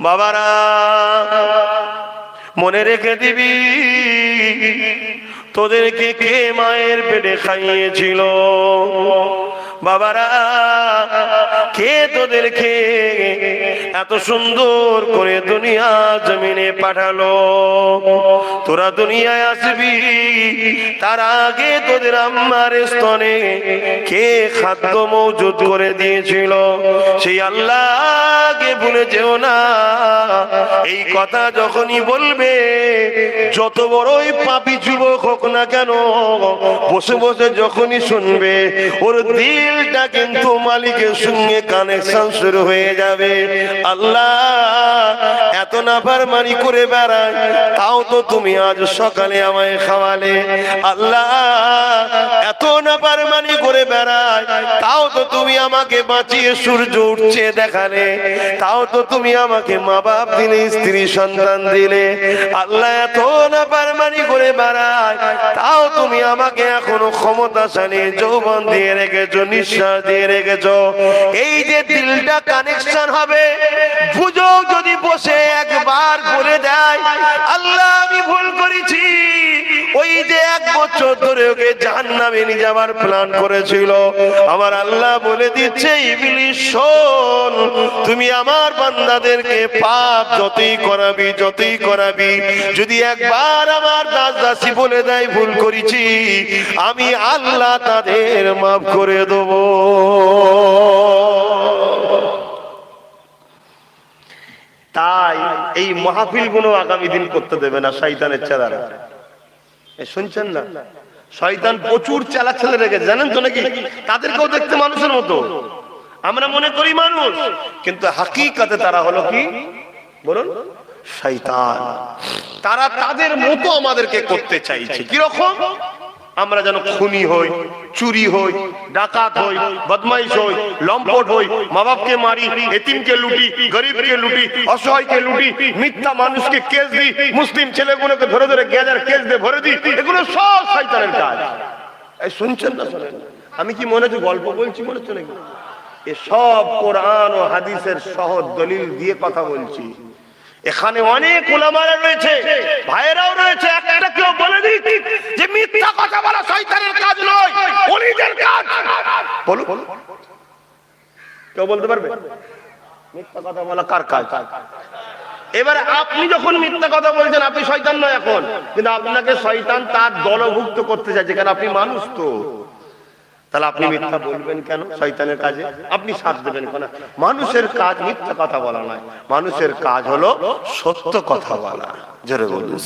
বাবারা মনে রেখে দিবি তোদেরকে কে মায়ের পেটে খাইয়েছিল? বাবারা কে তোদেরকে এত সুন্দর করে দুনিয়া জমিনে পাঠালো। তোরা দুনিয়ায় আসবি, তার আগে তোদের আম্মার স্তনে কে খাদ্য মজুদ করে দিয়েছিল? সেই আল্লাহকে ভুলে যেও না। এই কথা যখনই বলবে, যত বড়ই পাপি যুবক হোক না কেন, বসে বসে যখনই শুনবে, ওর দিলটা কিন্তু মালিকের সঙ্গে কানেকশন শুরু হয়ে যাবে। আল্লাহ। এত নাফার মানি করে বেড়ায় তাও তো তুমি আজ সকালে আমায় খাওয়ালে। আল্লাহ এত নাফার মানি করে বেড়ায়। তাও তো তুমি আমাকে বাঁচিয়ে সূর্য উঠছে দেখালে। তাও তো তুমি আমাকে মা বাপ দিলে, স্ত্রী সন্তান দিলে। আল্লাহ এত করে বেড়ায়। তাও তুমি আমাকে এখনও ক্ষমতাশালী, যৌবন দিয়ে রেখেছো, নিঃশ্বাস দিয়ে রেখেছো। এই যে দিলটা কানেকশন হবে, বুঝো যদি বসে একবার বলে দেয়, আল্লাহ আমি ভুল করেছি। যে এক বছর ধরে ওকে জাহান্নামে নিয়ে যাওয়ার প্ল্যান করেছিল। আমার আল্লাহ বলে দিচ্ছে ইবলিশ শোন, তুমি আমার বান্দাদেরকে পাপ যতই করাবি যতই করাবি। যদি একবার আমার দাস দাসী বলে দেয়, ভুল করেছি, আমি আল্লাহ তাদের মাফ করে দেবো। তাই এই মাহফিলগুলো আগামী দিন করতে দেবে না, শয়তানের চেলারা এ শুনছেন না? শয়তান প্রচুর চেলা ছেলে রেখেছে জানেন তো নাকি? তাদেরকেও দেখতে মানুষের মতো। আমরা মনে করি মানুষ, কিন্তু হাকিকাতে তারা হলো কি? বলুন। শয়তান। তারা তাদের মতো আমাদেরকে করতে চাইছে। কীরকম? আমরা যেন খুনি হই, চুরি হই, ডাকাত হই, বদমাইশ হই, লম্পট হই মা বাপকে মারি, এতিমকে লুটি, গরিবকে লুটি, অসহায়কে লুটি, মিথ্যা মানুষকে কেস দিই, মুসলিম ছেলেগুলোকে ধরে ধরে গেজার কেস দিয়ে ভরে দিই, এগুলো সব শয়তানের কাজ। এই শুনছেন না শোনেন? আমি কি মনে হচ্ছে গল্প বলছি মনে হচ্ছে নাকি? এ সব কোরআন ও হাদিসের সহজ দলিল দিয়ে কথা বলছি। এখানে অনেক ওলামারা রয়েছে, ভাইয়েরাও রয়েছে একটা কেউ বলে দিক যে মিথ্যা কথা বলা শয়তানের কাজ নয় অলিদের কাজ বলো কেউ বলতে পারবে? মিথ্যা কথা বলা কার কাজ? এবারে আপনি যখন মিথ্যা কথা বলছেন, আপনি শয়তান নয় এখন। কিন্তু আপনাকে শয়তান তার দলভুক্ত করতে চাইছে কারণ আপনি মানুষ তো। তাহলে আপনি মিথ্যা বলবেন কেন শয়তানের কাজে? আপনি সাথ দেবেন কেন? মানুষের কাজ মিথ্যা কথা বলা নয়। মানুষের কাজ হলো সত্য কথা বলা। জোরে বলুন